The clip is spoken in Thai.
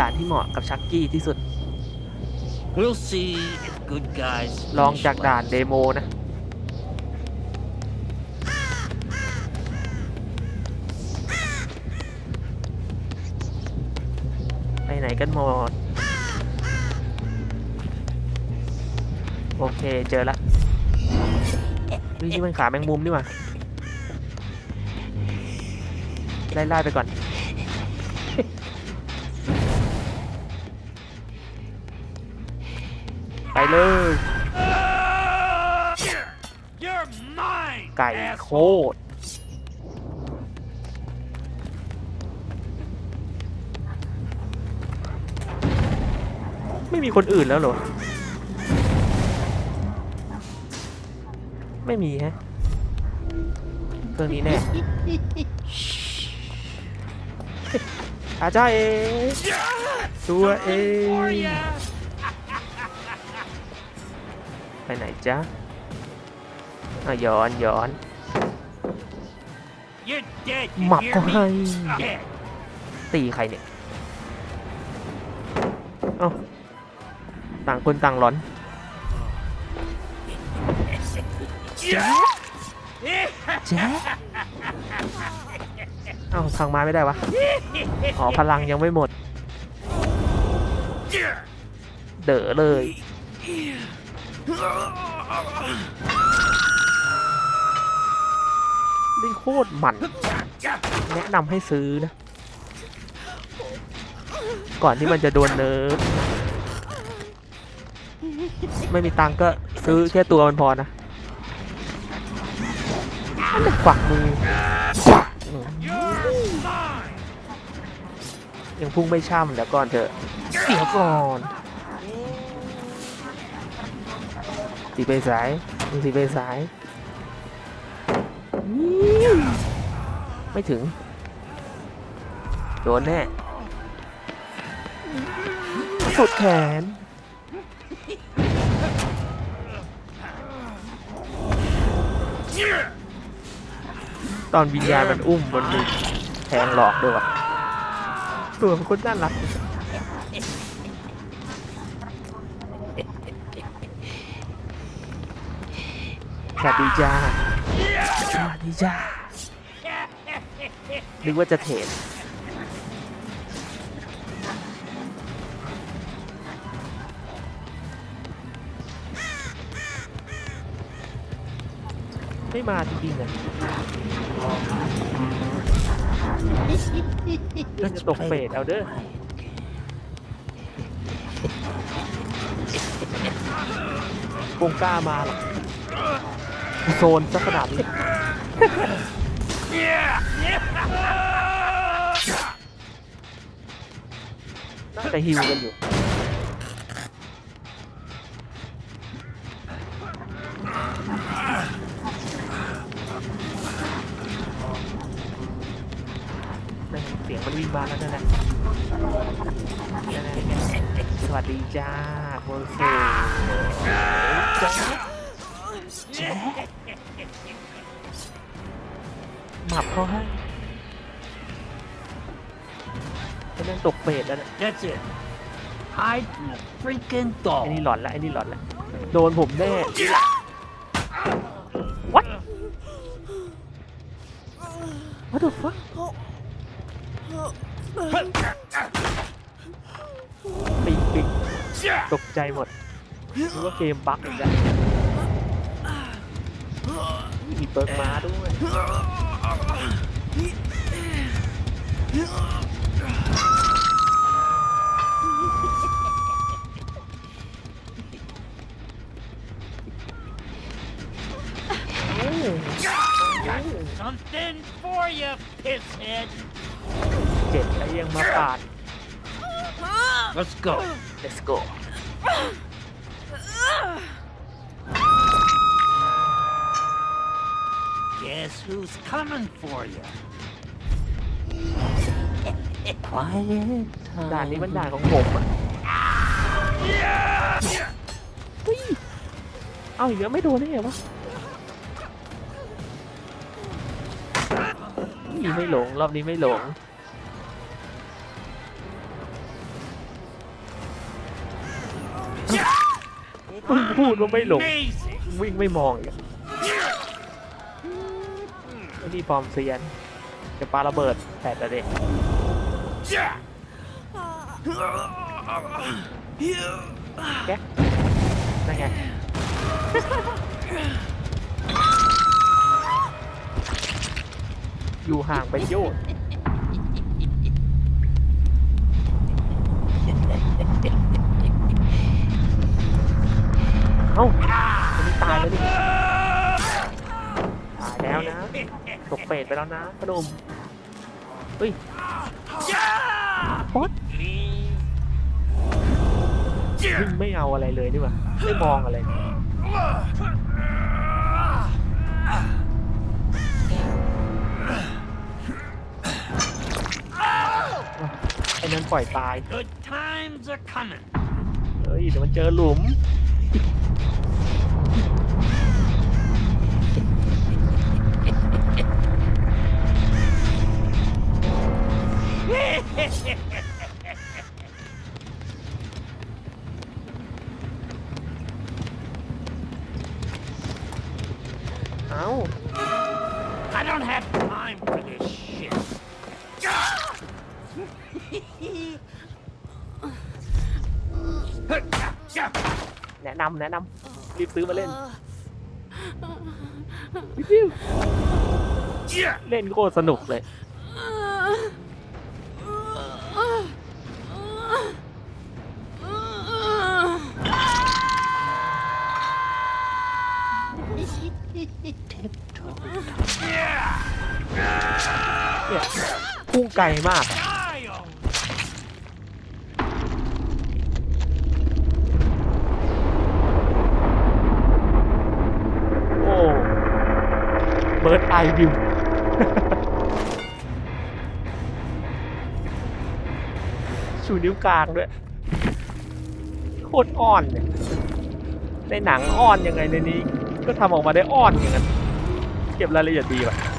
ด่านที่เหมาะกับชักกี้ที่สุด We'll see if good guys ลอง finish จากด่าน last. เดโมนะ ไปไหนกันหมด โอเคเจอละวินี่มันขาแมงมุมนี่หว่าไล่ๆไปก่อน เลย You're mine ไก่โคตรไม่มีคนอื่นแล้วเหรอ ไม่มีฮะเครื่องนี้แน่อาจารย์เองตัวเอง ไปไหนจ๊ะอะย้อนย้อนหมับ you เขาให้ตีใครเนี่ยเอ้าต่างคนต่างร้อนแจ๊ะเอ้าพังมาไม่ได้วะอ๋อพลังยังไม่หมดเด๋อเลย นี่โคตรหมัน แนะนำให้ซื้อนะ ก่อนที่มันจะโดนเนิร์ฟไม่มีตังก็ซื้อแค่ตัวมันพอนะอันฝักมืออยังพุ่งไม่ช่ำเดี๋ยวก่อนเถอะเดี๋ยวก่อน สีไปสายมึงสีไปสาย ไม่ถึง โดนแน่สุดแขนตอนวิญญาณมันอุ้มมันมีแทงหลอกด้วยวะตัวมันโคนน่ารัก สวัสดีจ้าสวัสดีจ้านึกว่าจะเทรดไม่มาจริงๆอะก็จะตกเฟดเอาเด้อคงกล้ามาหรอก โซนสักขนาดนี้น่าจะฮิวกันอยู่เสียงมันวิ่งมาแล้วนั่นแหละนั่นแหละสวัสดีจ้าโบเซ่จ้า ตกเฟดแล้วเนี่ย That's it Hide from the freaking ไอ้นี่ dog หลอนละไอ้นี่หลอนละโดนผมแน่ What What the fuck ปิงปิงตกใจหมดนึกว่าเกมบั๊กอีกแล้วมีเปิร์กม้าด้วย Something for you pisshead เจ็ดแล้วยังมาปาด Let's go let's go Guess who's coming for you ด่านนี้มันด่านของผมอะเฮ้ยเอาอีกแล้วไม่โดนได้ไงวะ ไม่หลง รอบนี้ไม่หลง พูดว่าไม่หลง วิ่งไม่มองอีกนี่ฟอร์มเซียน จะปาระเบิดแปดเด็กแก๊กนั่นไง อยู่ห่างไปโยดเอ้าคนนี้ตายแล้วนี่ตายแล้วนะ ตกเปรตไปแล้วนะพนมเฮ้ยโอ๊ยวิ่งไม่เอาอะไรเลยนี่หว่าไม่มองอะไร ไอ้นั้นปล่อยตาย Good times are coming. เฮ้ยเดี๋ยวมันเจอหลุม เอ้า แนะนำแนะนำรีบซื้อมาเล่น เล่นโคตรสนุกเลย เนี่ยพุ่งไกลมากอะ Die, oh โอ้ิร์ดไอวิวชูนิ้วกลางด้วย โคตรอ่อนเลยในหนังอ่อนยังไงในนี้ ก็ทำออกมาได้อ่อนอย่างนั้น เก็บรายละเอียดดีป่ะ